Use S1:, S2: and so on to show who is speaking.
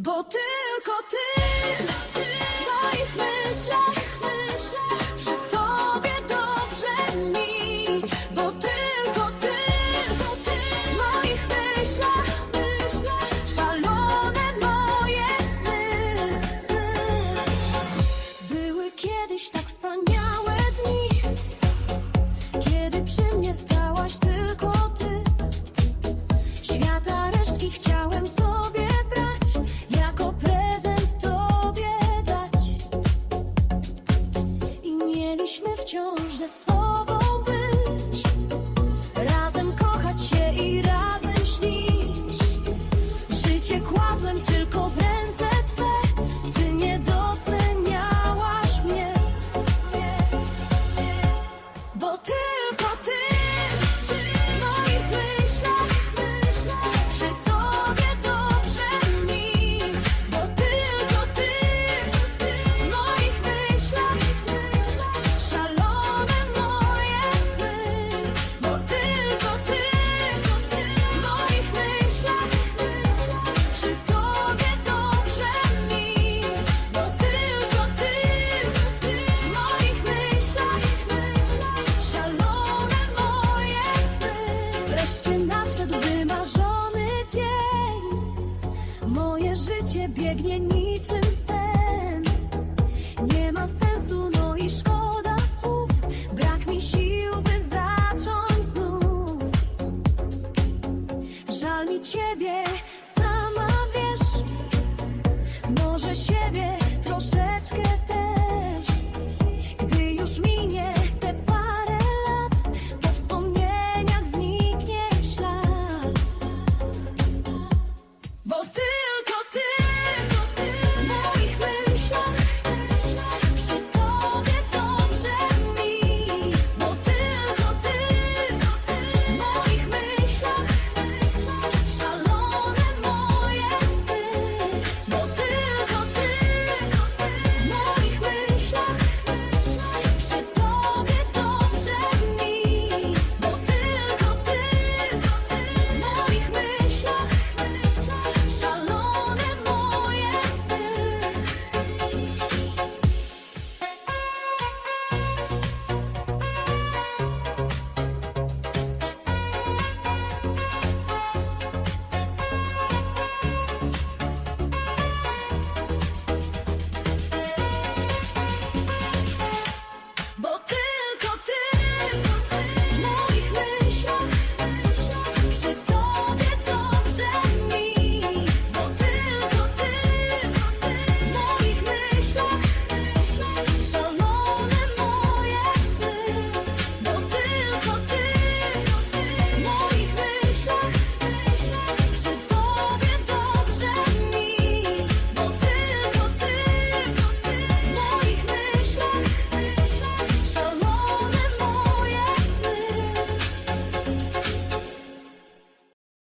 S1: Bo tylko ty, w moich myślach, myślach przy tobie dobrze mi. Bo tylko ty, w moich myślach, myślach szalone moje sny. Były kiedyś tak Nareszcie nadszedł wymarzony dzień. Moje życie biegnie niczym